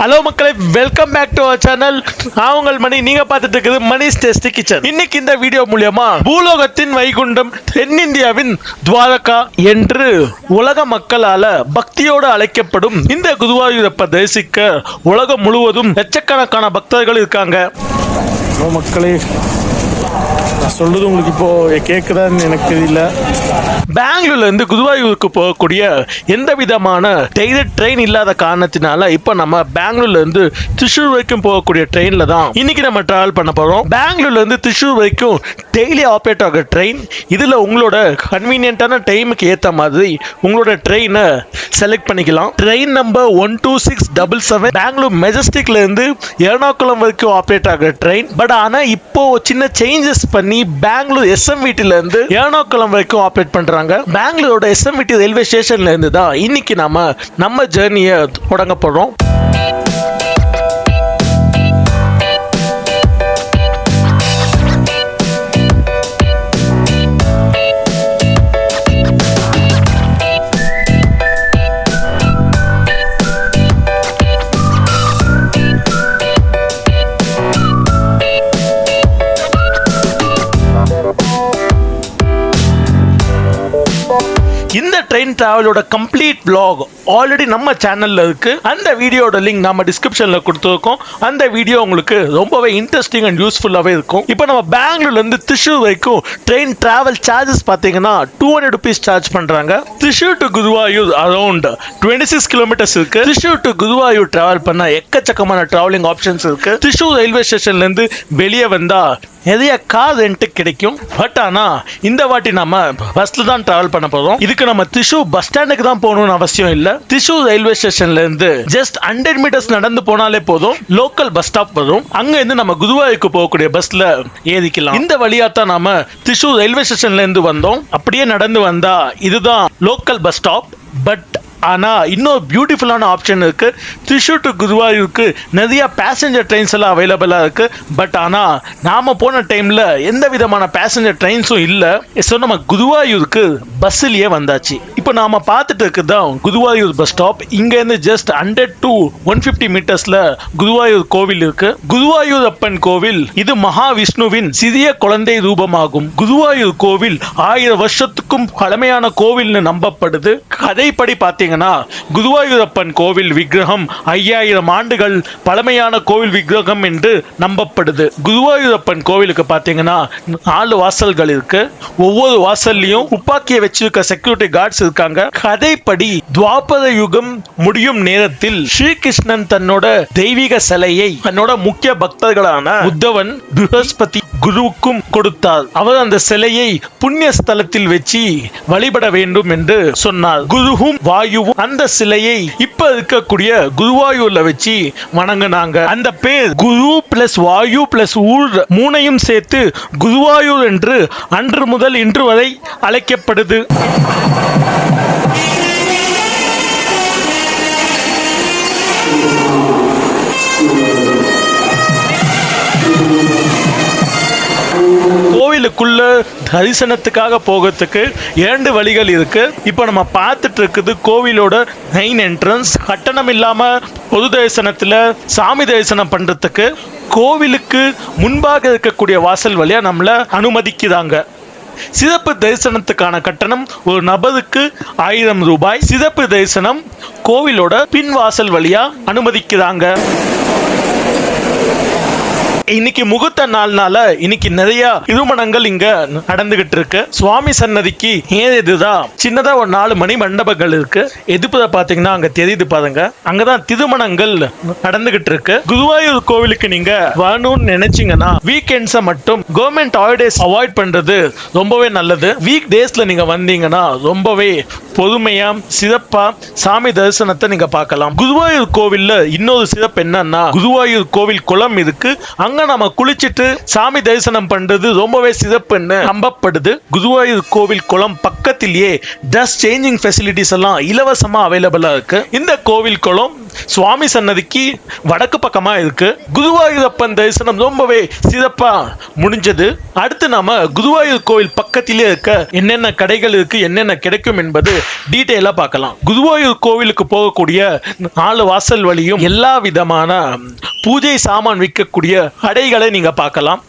Hello மக்களை. Welcome back to our channel நான் உங்கள் மணி. நீங்க பார்த்துட்டு இருக்குது மணிஸ் டெஸ்ட் கிச்சன் இன்னைக்கு இந்த வீடியோ மூலியமா பூலோகத்தின் வைகுண்டம் தென்னிந்தியாவின் துவாரகா என்று உலக மக்களால பக்தியோடு அழைக்கப்படும் இந்த குருவாயூரப்பை தரிசிக்க உலகம் முழுவதும் லட்சக்கணக்கான பக்தர்கள் இருக்காங்க. மக்களே. சொல்றது உங்களுக்கு இப்போ கேட்குதான்னு எனக்கு தெரியல. பெங்களூர்ல இருந்து குதுவாயூருக்கு போகக்கூடிய எந்த விதமான டெய்லர் ட்ரெயின் இல்லாத காரணத்தினால இப்போ நம்ம பெங்களூர்ல இருந்து திருச்சூர் வரைக்கும் போகக்கூடிய ட்ரெயின்ல தான் இன்னைக்கு நம்ம டிராவல் பண்ண போறோம். பெங்களூர்ல இருந்து திருச்சூர் வரைக்கும் டெய்லி ஆப்ரேட் ஆகிற ட்ரெயின் இதுல உங்களோட கன்வீனியன்ட்டான டைமுக்கு ஏத்த மாதிரி உங்களோட ட்ரெயினை செலக்ட் பண்ணிக்கலாம். Train number one two six double seven Bangalore மெஜஸ்டிக்ல இருந்து எர்ணாகுளம் வரைக்கும் ஆப்ரேட் ஆகிற ட்ரெயின் பட் ஆனா இப்போ சின்ன சேஞ்சஸ் பண்ணி பெங்களூர் எஸ்எம்விடில இருந்து எர்ணாகுளம் வரைக்கும் ஆப்ரேட் பண்றாங்க. பெங்களூரோட எஸ்எம்விடி ரயில்வே ஸ்டேஷன்ல இருந்து தான் இன்னைக்கு நாம நம்ம ஜேர்னியை தொடங்க போறோம். ட்ரெயின் டிராவலோட கம்ப்ளீட் பிளாக் ஆல்ரெடி நம்ம சேனல்ல இருக்கு. அந்த வீடியோட லிங்க் நம்ம டிஸ்கிரிப்ஷன்ல கொடுத்துருக்கோம். அந்த வீடியோ உங்களுக்கு ரொம்பவே இன்ட்ரெஸ்டிங் அண்ட் யூஸ்ஃபுல்லாகவே இருக்கும். இப்போ நம்ம பெங்களூர்ல இருந்து வரைக்கும் ட்ரெயின் டிராவல் சார்ஜஸ் பார்த்தீங்கன்னா டூ ஹண்ட்ரட் ருபீஸ் சார்ஜ் பண்றாங்க. Thrissur to Guruvayur around twenty six kilometres இருக்கு. திருச்சூர் டு குருவாயூர் டிராவல் பண்ண எக்கச்சக்கமான டிராவலிங் ஆப்ஷன்ஸ் இருக்கு. திருச்சூர் ரயில்வே ஸ்டேஷன்ல இருந்து வெளியே வந்தா நிறைய கார் ரெண்ட்டு கிடைக்கும்? பட் ஆனால் இந்த வாட்டி நம்ம பஸ்ல தான் டிராவல் பண்ண போகிறோம் இதுக்கு நம்ம திரிஷூர் பஸ் ஸ்டாண்டுக்கு தான் போகணும்னு அவசியம் இல்லை. திரிஷூர் ரயில்வே ஸ்டேஷன்ல இருந்து ஜஸ்ட் ஹண்ட்ரட் மீட்டர்ஸ் நடந்து போனாலே போதும். லோக்கல் பஸ் ஸ்டாப் வரும். அங்கேருந்து நம்ம குருவாயூருக்கு போகக்கூடிய பஸ்ல ஏறிக்கலாம். இந்த வழியா தான் நாம திரிஷூர் ரயில்வே ஸ்டேஷன்ல இருந்து வந்தோம். அப்படியே நடந்து வந்தா இதுதான் லோக்கல் பஸ் ஸ்டாப் பட் ஆனால் இன்னொரு பியூட்டிஃபுல்லான ஆப்ஷன் இருக்குது திருச்சூர் டு குருவாயூருக்கு நிறைய பேசஞ்சர் ட்ரெயின்ஸ் எல்லாம் அவைலபிளாக இருக்குது பட் ஆனால் நாம் போன டைமில் எந்த விதமான பேசஞ்சர் ட்ரெயின்ஸும் இல்லை. ஸோ நம்ம குருவாயூருக்கு பஸ்ஸிலேயே வந்தாச்சு. இப்போ நாம் பார்த்துட்டு இருக்குதான் குருவாயூர் பஸ் ஸ்டாப் இங்கேருந்து just hundred to one fifty மீட்டர்ஸில் Guruvayur கோவில் இருக்குது குருவாயூர் அப்பன் கோவில் இது மகாவிஷ்ணுவின் சிறிய குழந்தை ரூபமாகும். குருவாயூர் கோவில் ஆயிரம் வருஷத்துக்கும் பழமையான கோவில்னு நம்பப்படுது. கதைப்படி பார்த்தீங்கன்னா குருவாயூரப்பன் கோவில் விக்கிரகம் ஐயாயிரம் ஆண்டுகள் பழமையான கோவில் விக்கிரகம் என்று நம்பப்படுது. குருவாயூரப்பன் கோவிலுக்கு பார்த்தீங்கன்னா நாலு வாசல்கள் இருக்கு. ஒவ்வொரு வாசல்லையும் துப்பாக்கியை வச்சிருக்க செக்யூரிட்டி கார்ட்ஸ் இருக்காங்க. கதைப்படி துவாபர யுகம் முடியும் நேரத்தில் ஸ்ரீகிருஷ்ணன் தன்னோட தெய்வீக சிலையை தன்னோட முக்கிய பக்தர்களான உத்தவன் பிருகஸ்பதி குருவுக்கும் கொடுத்தார் அவர் அந்த சிலையை புண்ணிய ஸ்தலத்தில் வச்சு வழிபட வேண்டும் என்று சொன்னார் குருவும் வாயுவும் அந்த சிலையை இப்ப இருக்கக்கூடிய குருவாயூர்ல வச்சு வணங்குனாங்க. அந்த பேர் குரு பிளஸ் வாயு பிளஸ் ஊர் மூனையும் சேர்த்து குருவாயூர் என்று அன்று முதல் இன்று வரை அழைக்கப்படுது. அதுக்குள்ள தரிசனத்துக்காக போகிறதுக்கு இரண்டு வழிகள் இருக்கு. இப்போ நம்ம பார்த்துட்டு இருக்குது கோவிலோட மெயின் என்ட்ரன்ஸ் கட்டணம் இல்லாம பொது தரிசனத்துல சாமி தரிசனம் பண்றதுக்கு கோவிலுக்கு முன்பாக இருக்கக்கூடிய வாசல் வழியா நம்மள அனுமதிக்கிறாங்க. சிறப்பு தரிசனத்துக்கான கட்டணம் ஒரு நபருக்கு ஆயிரம் ரூபாய். சிறப்பு தரிசனம் கோவிலோட பின் வாசல் வழியா அனுமதிக்கிறாங்க. இன்னைக்கு முகூர்த்த நாள்னால இன்னைக்கு நிறைய திருமணங்கள் இங்க நடந்துகிட்டு இருக்கு. சுவாமி சன்னதிக்கு ஏன் இதுதான்? சின்னதா ஒரு நாலு மணி மண்டபங்கள் இருக்கு. எதிர்ப்புல பாத்தீங்கன்னா அங்க தெரியுது பாருங்க. அங்கதான் திருமணங்கள் நடந்துகிட்டு இருக்கு. குருவாயூர் கோவிலுக்கு நீங்க வரணும்னு நினைச்சீங்கன்னா வீக்கெண்ட்ஸை மட்டும் கவர்மெண்ட் ஹாலிடேஸ் அவாய்ட் பண்றது ரொம்பவே நல்லது. வீக் டேஸ்ல நீங்க வந்தீங்கன்னா ரொம்பவே பொறுமையா சிறப்பா சாமி தரிசனத்தை நீங்க பார்க்கலாம். குருவாயூர் கோவில்ல இன்னொரு சிறப்பு என்னன்னா குருவாயூர் கோவில் குளம் இருக்கு. அங்க அங்க நம்ம குளிச்சிட்டு சாமி தரிசனம் பண்றது ரொம்பவே சிறப்புன்னு நம்பப்படுது. குருவாயூர் கோவில் குளம் பக்கத்திலேயே ட்ரெஸ் சேஞ்சிங் ஃபெசிலிட்டிஸ் எல்லாம் இலவசமா அவைலபிளா இருக்கு. இந்த கோவில் குளம் சுவாமி சன்னதிக்கு வடக்கு பக்கமா இருக்கு. குருவாயூரப்பன் தரிசனம் ரொம்பவே சிறப்பா முடிஞ்சது. அடுத்து நாம குருவாயூர் கோவில் பக்கத்திலே இருக்க என்னென்ன கடைகள் இருக்கு என்னென்ன கிடைக்கும் என்பது டீட்டெயிலா பார்க்கலாம். குருவாயூர் கோவிலுக்கு போகக்கூடிய நாலு வாசல் வழியும் எல்லா விதமான பூஜை சாமான் விற்கக்கூடிய கடைகளை நீங்க பார்க்கலாம்.